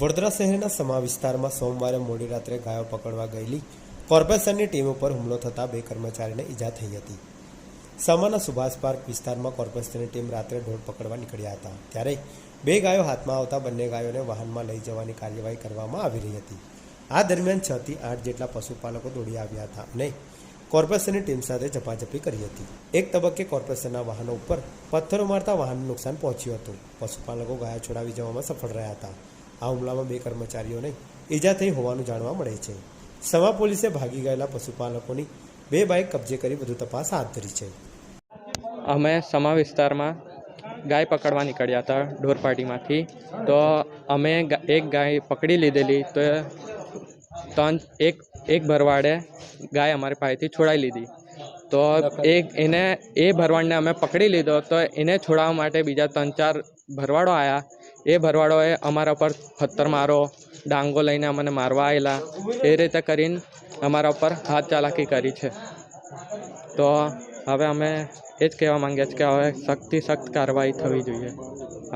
વડોદરા શહેરના સમા વિસ્તારમાં સોમવારે મોડી રાત્રે ગાયો પકડવા ગયેલી કોર્પોરેશનની ટીમ ઉપર હુમલો થતાં બે કર્મચારીને ઈજા થઈ હતી. સમાના સુભાષ પાર્ક વિસ્તારમાં કોર્પોરેશનની ટીમ રાત્રે ઢોર પકડવા નીકળ્યા હતા. ત્યારે બે ગાયો હાથમાં આવતા બંને ગાયોને વાહનમાં લઈ જવાની કાર્યવાહી કરવામાં આવી રહી હતી. આ દરમિયાન છ થી આઠ જેટલા પશુપાલકો દોડી આવ્યા હતા અને કોર્પોરેશનની ટીમ સાથે ઝપાઝપી કરી હતી. એક તબક્કે કોર્પોરેશનના વાહનો ઉપર પથ્થરો મારતા વાહનનું નુકસાન પહોંચ્યું હતું. પશુપાલકો ગાયો છોડાવી જવામાં સફળ રહ્યા હતા. આ હુમલામાં બે કર્મચારીઓને ઈજા થઈ હોવાનું જાણવા મળે છે. સમા પોલીસે ભાગી ગયેલા પશુપાલકોની બે બાઇક કબજે કરી વધુ તપાસ હાથ ધરી છે. અમે સમા વિસ્તારમાં ગાય પકડવા નીકળ્યા હતા ઢોરપાટીમાંથી તો અમે એક ગાય પકડી લીધેલી તો ત્રણ, એક એક ભરવાડે ગાય અમારી પાસેથી છોડાવી લીધી. તો એક એને એ ભરવાડને અમે પકડી લીધો. તો એને છોડાવવા માટે બીજા ત્રણ ચાર ભરવાડો આવ્યા એ ભરવાડોએ અમારા પર પથ્થર મારો, ડાંગો લઈને અમને મારવા આવેલા એ રીતે કરીને અમારા ઉપર હાથ ચાલાકી કરી છે. તો હવે અમે એ જ કહેવા માંગીએ છીએ કે હવે સખ્તથી સખ્ત કાર્યવાહી થવી જોઈએ.